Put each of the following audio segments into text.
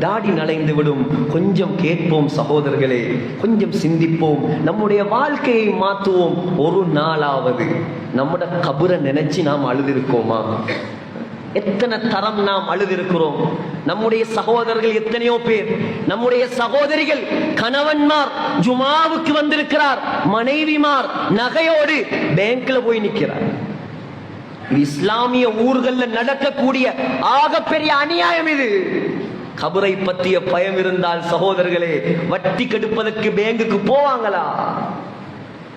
தாடி நலைந்து விடும். கொஞ்சம் கேட்போம் சகோதரர்களே கொஞ்சம் சிந்திப்போம். நம்முடைய வாழ்க்கையை மாற்றுவோம் ஒரு நாளாவது. நம்மட கபரை நினைச்சு நாம் அழுதிருக்கோமா? எத்தனை தரம் நாம் அழுதிருக்கிறோம்? நம்முடைய சகோதரர்கள் எத்தனையோ பேர் நம்முடைய சகோதரிகள் கணவன்மார் ஜுமாவுக்கு வந்திருக்கிறார் மனைவிமார் நகையோடு பேங்க்ல போய் நிற்கிறார் இஸ்லாமிய ஊர்கள்ல நடக்கக்கூடிய ஆகப்பெரிய அநியாயம் இது. கபரை பற்றிய பயம் இருந்தால் சகோதரர்களே வட்டி கெடுப்பதற்கு பேங்குக்கு போவாங்களா?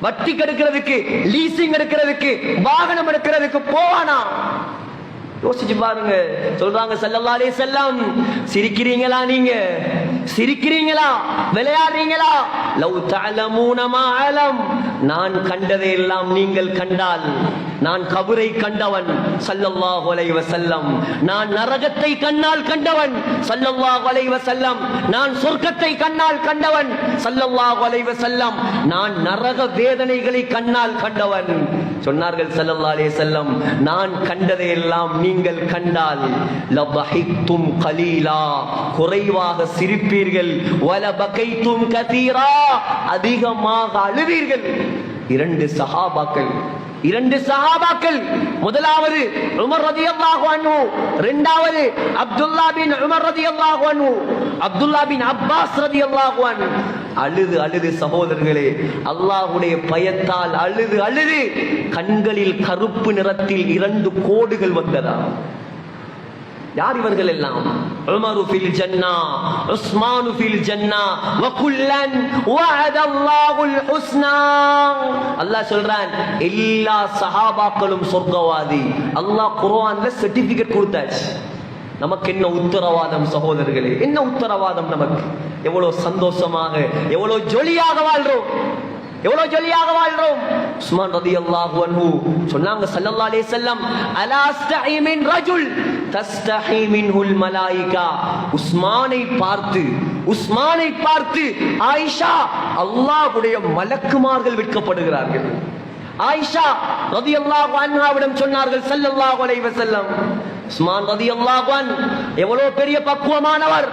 வட்டி கெடுக்கிறதுக்கு லீசிங் எடுக்கிறதுக்கு வாகனம் எடுக்கிறதுக்கு போவானா? யோசிச்சு பாருங்க. சொல்றாங்க ஸல்லல்லாஹு செல்லம் சிரிக்கிறீங்களா நீங்க? சிரிக்கிறீங்களா? விளையாடுறீங்களா? லவ் தலமூனமா அலம். நான் கண்டதை எல்லாம் நீங்கள் கண்டால். நான் கபரை கண்டவன். ஸல்லல்லாஹு அலைஹி வஸல்லம். நான் நரகத்தை கண்ணால் கண்டவன். ஸல்லல்லாஹு அலைஹி வஸல்லம். நான் சொர்க்கத்தை கண்ணால் கண்டவன். ஸல்லல்லாஹு அலைஹி வஸல்லம். நான் நரக வேதனைகளை கண்ணால் கண்டவன். சொன்னார்கள் ஸல்லல்லாஹு அலைஹி வஸல்லம். நான் கண்டதை எல்லாம் நீங்கள் கண்டால் லபஹித்தும் கலீலா. குறைவாக சிரிப்பீர்கள். வல கதீரா அதிகமாக அழுவீர்கள். இரண்டு சஹாபாக்கள் இரண்டு சஹாபாக்கள். முதலாவது உமர் ரதியல்லாஹு அன்ஹு. இரண்டாவது அப்துல்லா பின் உமர் ரதியல்லாஹு அன்ஹு. அப்துல்லா பின் அப்பாஸ் ரதியல்லாஹு அன்ஹு. அழுது அழுது சகோதரர்களே அல்லாஹுடைய பயத்தால் அழுது அழுது கண்களில் கருப்பு நிறத்தில் இரண்டு கோடுகள் வந்ததா? யார் இவர்கள் எல்லாம் உமரு ஃபில் ஜன்னா உஸ்மானு ஃபில் ஜன்னா வ குல்லன் வஅத அல்லாஹுல் ஹுஸ்னா. அல்லாஹ் சொல்றான் எல்லா சஹாபாக்களும் சொர்க்கவாதி. அல்லாஹ் குர்ஆன்ல சர்டிபிகேட் கொடுத்தாச்சு. நமக்கு என்ன உத்தரவாதம் சகோதரர்களே? என்ன உத்தரவாதம் நமக்கு? எவ்வளவு சந்தோஷமாக எவ்வளவு ஜொலியாக வாழ்றோம். எவ்வளவு ஜொலியாக வாழ்றோம்? உஸ்மான் ரலியல்லாஹு அன்ஹு சொன்னாங்க சல்லல்லா அலைஹி வஸல்லம் அலாஸ்தஹி மின் ரஜுல் தஸ்தஹி மின்ஹுல் மலாயிகா. உஸ்மானை பார்த்து உஸ்மானை பார்த்து ஆயிஷா அல்லாஹ்வுடைய மலக்குமார்கள் விற்கப்படுகிறார்கள். ஆயிஷா ரதியல்லாஹு அன்ஹாவிடம் சொன்னார்கள் சல்லல்லாஹு அலைஹி வஸல்லம் உஸ்மான் ரதியல்லாஹு அன் எவ்வளவு பெரிய பக்குவமானவர்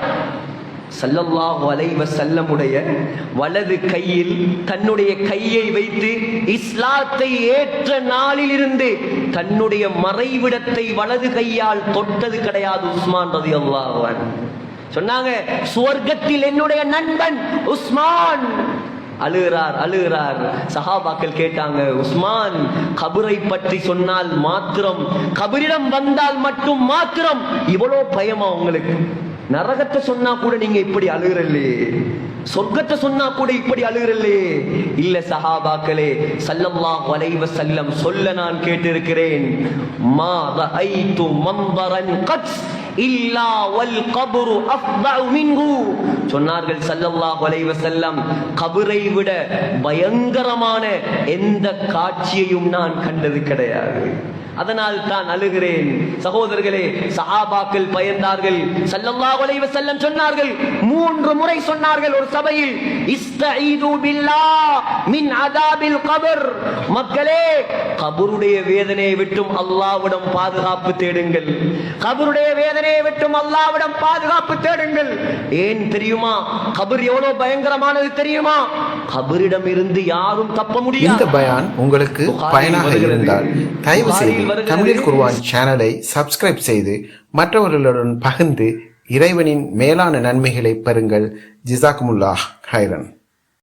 சல்லல்லாஹு வலைவ செல்லமுடைய வலது கையில் தன்னுடைய கையை வைத்து இஸ்லாத்தை ஏற்ற நாளில் இருந்து தன்னுடைய மறைவிடத்தை வலது கையால் தொட்டது கிடையாது உஸ்மான் ரதி அல்லாஹன் சொன்னாங்க சுவர்க்கத்தில் என்னுடைய நண்பன் உஸ்மான். அழுகிறார் அழுகிறார். சஹாபாக்கள் கேட்டாங்க உஸ்மான் கபரை பற்றி சொன்னால் மாத்திரம் கபரிடம் வந்தால் மட்டும் மாத்திரம் இவ்வளோ பயமா உங்களுக்கு? நரகத்தை சொன்னா கூட நீங்க இப்படி அழுகிறல்லே. சொர்க்கத்தை சொன்னா கூட இப்படி அழுகிறல்லே. இல்ல சஹாபாக்களே சல்லல்லாஹு வளைவ சல்லம் சொல்ல நான் கேட்டிருக்கிறேன். மா ரஅய்து மம்பரன் கத் இல்லா வல் கபுரு அஃதஉ மின்ஹு. சொன்னார்கள் ஸல்லல்லாஹு அலைஹி வஸல்லம் கபரை விட பயங்கரமான எந்த காட்சியையும் நான் கண்டது கிடையாது. அதனால் தான் அழுகிறேன். சகோதரர்களே சஹாபாக்கள் பயந்தார்கள். ஸல்லல்லாஹு அலைஹி வஸல்லம் சொன்னார்கள். மூன்று முறை சொன்னார்கள் ஒரு சபையில் இஸ்தஈது பில்லாஹ் மின் அதாபில் கபர். மக்களே கபருடைய வேதனையை விட்டும் அல்லாஹ்விடம் பாதுகாப்பு தேடுங்கள். கபருடைய வேதனையை விட்டும் அல்லாஹ்விடம் பாதுகாப்பு தேடுங்கள். ஏன் தெரியுமா? கபர் எவ்வளவு பயங்கரமானது தெரியுமா? கபரிடம் இருந்து யாரும் தப்ப இந்த முடியாது பயான் உங்களுக்கு பயனாக. இருந்தால் தயவு செய்து. தமிழில் குர்ஆன் சேனலை சப்ஸ்கிரைப் செய்து மற்றவர்களுடன் பகிர்ந்து இறைவனின் மேலான நன்மைகளை பெறுங்கள் ஜிசாக்குமுல்லாஹ் ஹைரன்